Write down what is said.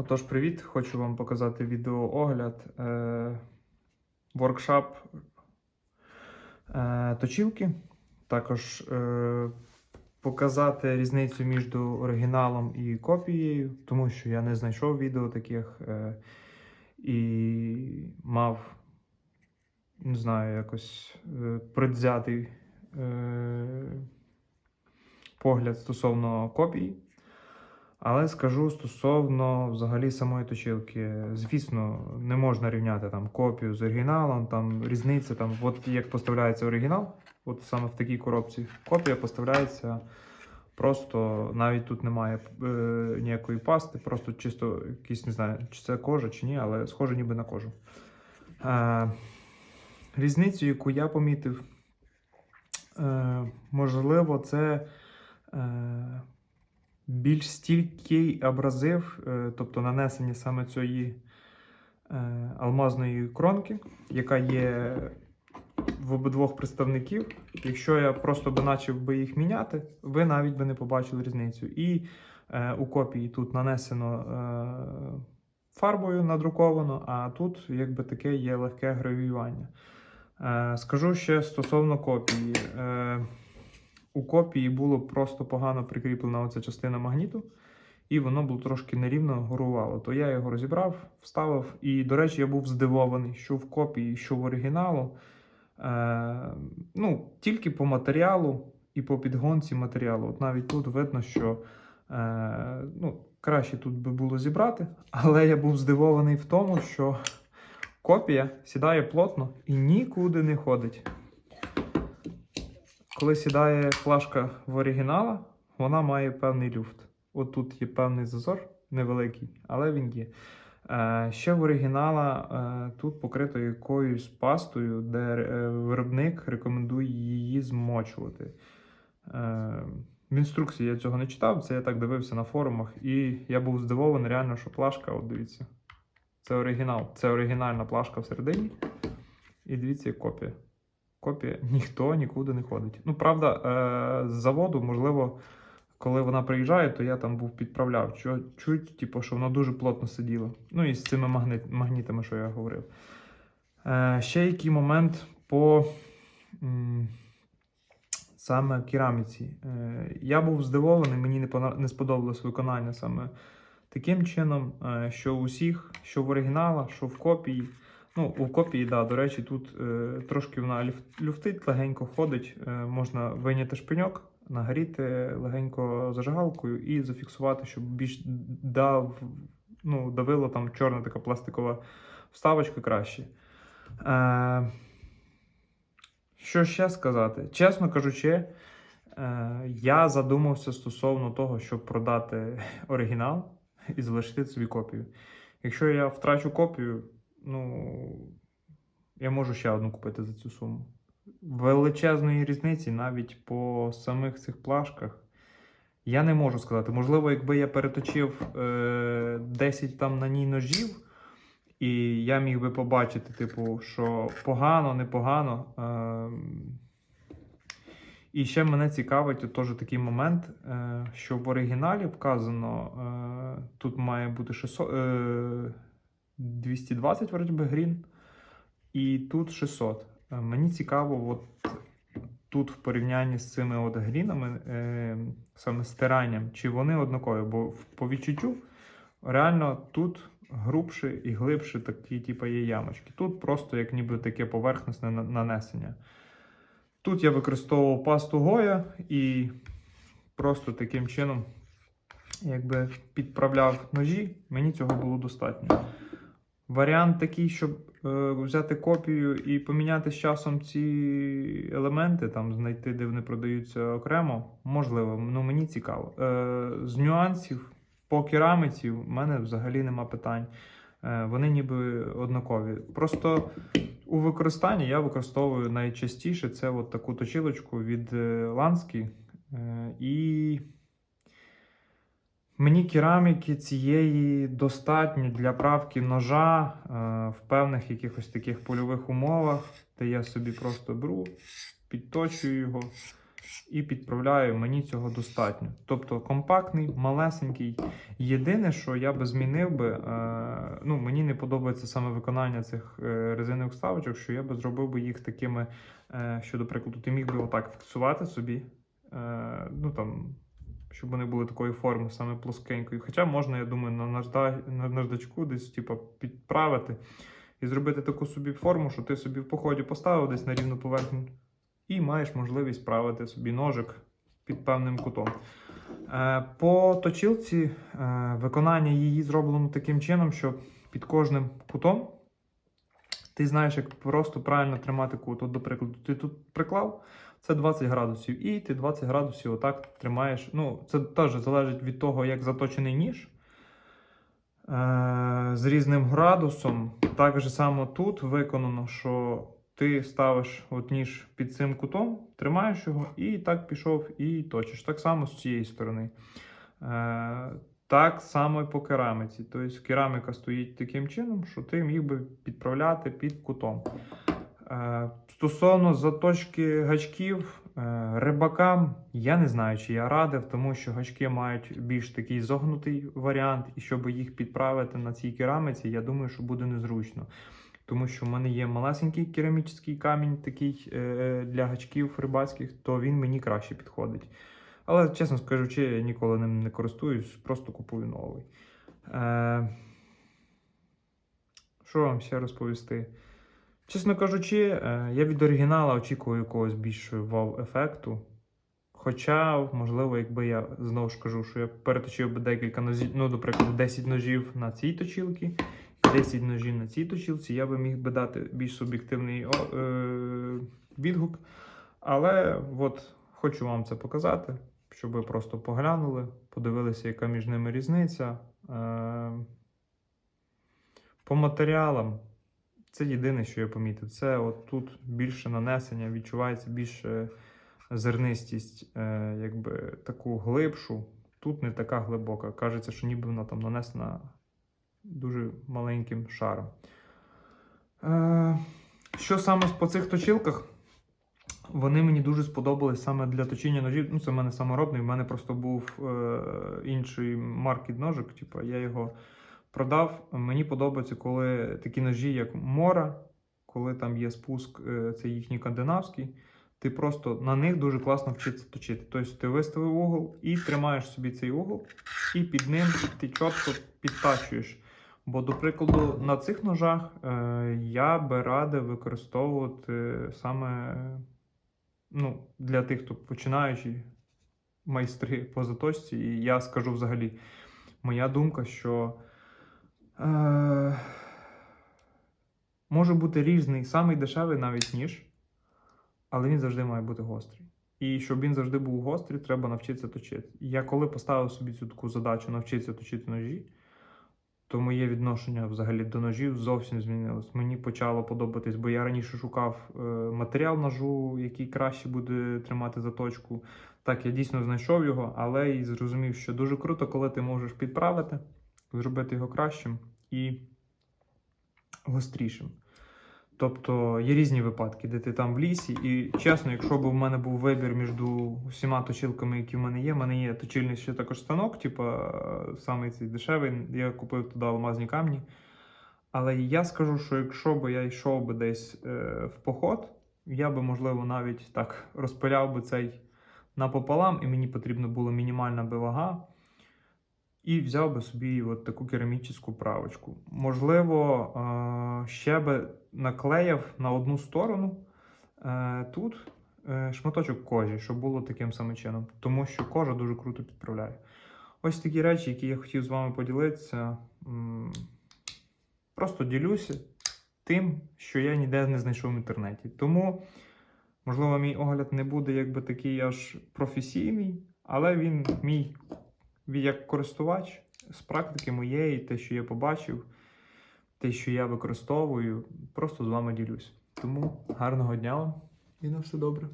Отож, привіт! Хочу вам показати відеоогляд е, воркшап е, точілки. Також е, показати різницю між оригіналом і копією, тому що я не знайшов відео таких е, і мав, не знаю, якось е, предвзятий е, погляд стосовно копії. Але скажу стосовно взагалі самої точилки. Звісно, не можна рівняти там копію з оригіналом, там різниця, там, от як поставляється оригінал, от саме в такій коробці копія поставляється просто, навіть тут немає е, ніякої пасти, просто чисто якийсь, не знаю, чи це кожа, чи ні, але схоже ніби на кожу. Е, різницю, яку я помітив, е, можливо, це. Е, більш стійкий абразив, е, тобто нанесення саме цієї е, алмазної кронки, яка є в обидвох представників. Якщо я просто би начав би їх міняти, ви навіть би не побачили різницю. І е, у копії тут нанесено фарбою надруковано, а тут якби таке є легке гравіювання. Скажу ще стосовно копії. У копії було просто погано прикріплена оця частина магніту, і воно було трошки нерівно горувало. То я його розібрав, вставив. І, до речі, я був здивований, що в копії, що в оригіналу. Е, ну, Тільки по матеріалу і по підгонці матеріалу. От навіть тут видно, що е, ну, краще тут би було зібрати, але я був здивований в тому, що копія сідає плотно і нікуди не ходить. Коли сідає флажка в оригінала, вона має певний люфт. От тут є певний зазор, невеликий, але він є. Е, ще в оригінала е, тут покрито якоюсь пастою, де е, виробник рекомендує її змочувати. В інструкції я цього не читав, це я так дивився на форумах, і я був здивований, реально, що плашка, от дивіться, це оригінал, це оригінальна плашка всередині. І дивіться, копія копія ніхто нікуди не ходить. Ну, правда, е, з заводу, можливо, коли вона приїжджає, то я там був підправляв. Чуть, типу, що вона дуже плотно сиділа. Ну і з цими магнит, магнітами, що я говорив. Е, Ще який момент по саме кераміці. Е, Я був здивований, мені не, сподобалось виконання саме таким чином, що у всіх, що в оригіналах, що в копії. Ну, У копії, да, до речі, тут е, трошки вона люфтить, легенько ходить. Е, можна виняти шпиньок, нагріти легенько зажигалкою і зафіксувати, щоб більш дав, ну, давила там чорна така пластикова вставочка краще. Е, Що ще сказати? Чесно кажучи, е, я задумався стосовно того, щоб продати оригінал і залишити собі копію. Якщо я втрачу копію ну, я можу ще одну купити за цю суму. Величезної різниці навіть по самих цих плашках. Я не можу сказати. Можливо, якби я переточив е, 10 там на ній ножів, і я міг би побачити, типу, що погано, непогано. Е, і ще мене цікавить теж такий момент, е, що в оригіналі вказано, е, тут має бути 600. Е, 220 вроді грін. І тут 600. Е, мені цікаво, от тут в порівнянні з цими от грінами, е, саме стиранням, чи вони однакові, бо по відчуттю реально тут грубше і глибше такі, типу, є ямочки. Тут просто як ніби таке поверхностне нанесення. Тут я використовував пасту Гоя і просто таким чином якби підправляв ножі, мені цього було достатньо. Варіант такий, щоб е, взяти копію і поміняти з часом ці елементи, там знайти, де вони продаються окремо, можливо, ну мені цікаво. Е, З нюансів по керамиці в мене взагалі нема питань. Е, Вони ніби однакові. Просто у використанні я використовую найчастіше це от таку точилочку від Ланські. Е, і Мені кераміки цієї достатньо для правки ножа е, в певних якихось таких польових умовах, де я собі просто беру, підточую його і підправляю, мені цього достатньо. Тобто компактний, малесенький. Єдине, що я би змінив би, е, ну мені не подобається саме виконання цих е, резинових вставочок, що я би зробив би їх такими, що, до прикладу, ти міг би отак фіксувати собі. Ну там, щоб вони були такої форми, саме плоскенької. Хоча можна, я думаю, на, нажда, на наждачку десь типу, підправити і зробити таку собі форму, що ти собі в поході поставив десь на рівну поверхню і маєш можливість правити собі ножик під певним кутом. Е, По точилці е, виконання її зроблено таким чином, що під кожним кутом ти знаєш, як просто правильно тримати кут. От, до прикладу, ти тут приклав, це 20 градусів, і ти 20 градусів отак тримаєш. Ну, це теж залежить від того, як заточений ніж. Е, з різним градусом. Так же само тут виконано, що ти ставиш от ніж під цим кутом, тримаєш його і так пішов і точиш. Так само з цієї сторони. Е, так само і по кераміці. Тобто кераміка стоїть таким чином, що ти міг би підправляти під кутом. Е, Стосовно заточки гачків, е, рибакам я не знаю, чи я радив, тому що гачки мають більш такий зогнутий варіант, і щоб їх підправити на цій кераміці, я думаю, що буде незручно. Тому що в мене є малесенький керамічний камінь, такий е, для гачків рибацьких, то він мені краще підходить. Але, чесно скажучи, я ніколи ним не користуюсь, просто купую новий. Що вам ще розповісти? Чесно кажучи, е, я від оригінала очікую якогось більшого вау-ефекту. Хоча, можливо, якби я знову ж кажу, що я переточив би декілька ножів, ну, до прикладу, 10 ножів на цій точілці, 10 ножів на цій точілці, я би міг би дати більш суб'єктивний е, відгук. Але от хочу вам це показати, щоб ви просто поглянули, подивилися, яка між ними різниця. Е, по матеріалам. Це єдине, що я помітив. Це от тут більше нанесення, відчувається більше зернистість, е, якби таку глибшу. Тут не така глибока. Кажеться, що ніби вона там нанесена дуже маленьким шаром. Е, що саме по цих точилках? Вони мені дуже сподобались саме для точіння ножів. Ну, це в мене саморобний. У мене просто був е, інший марки ножик. Типу, я його продав. Мені подобається, коли такі ножі, як Мора, коли там є спуск, е, це їхній скандинавський. Ти просто на них дуже класно вчитися точити. Тобто ти виставив угол і тримаєш собі цей угол, і під ним ти чітко підтачуєш. Бо, до прикладу, на цих ножах е, я би радив використовувати саме ну, для тих, хто починаючі майстри по заточці. І я скажу взагалі, моя думка, що е, може бути різний, самий дешевий навіть ніж, але він завжди має бути гострий. І щоб він завжди був гострий, треба навчитися точити. Я коли поставив собі цю таку задачу навчитися точити ножі, то моє відношення взагалі до ножів зовсім змінилось. Мені почало подобатись, бо я раніше шукав е, матеріал ножу, який краще буде тримати заточку. Так, я дійсно знайшов його, але і зрозумів, що дуже круто, коли ти можеш підправити, зробити його кращим і гострішим. Тобто є різні випадки, де ти там в лісі, і чесно, якщо б в мене був вибір між усіма точилками, які в мене є, в мене є точильний ще також станок, типу самий цей дешевий, я купив туди алмазні камні. Але я скажу, що якщо б я йшов би десь е, в поход, я би, можливо, навіть так розпиляв би цей напополам, і мені потрібна була мінімальна би вага. І взяв би собі от таку керамічну правочку. Можливо, ще би наклеїв на одну сторону е, тут е, шматочок кожі, щоб було таким самим чином, тому що кожа дуже круто підправляє. Ось такі речі, які я хотів з вами поділитися. Просто ділюся тим, що я ніде не знайшов в інтернеті. Тому, можливо, мій огляд не буде якби такий аж професійний, але він мій як користувач з практики моєї, те, що я побачив, те, що я використовую, просто з вами ділюсь. Тому гарного дня вам і на все добре.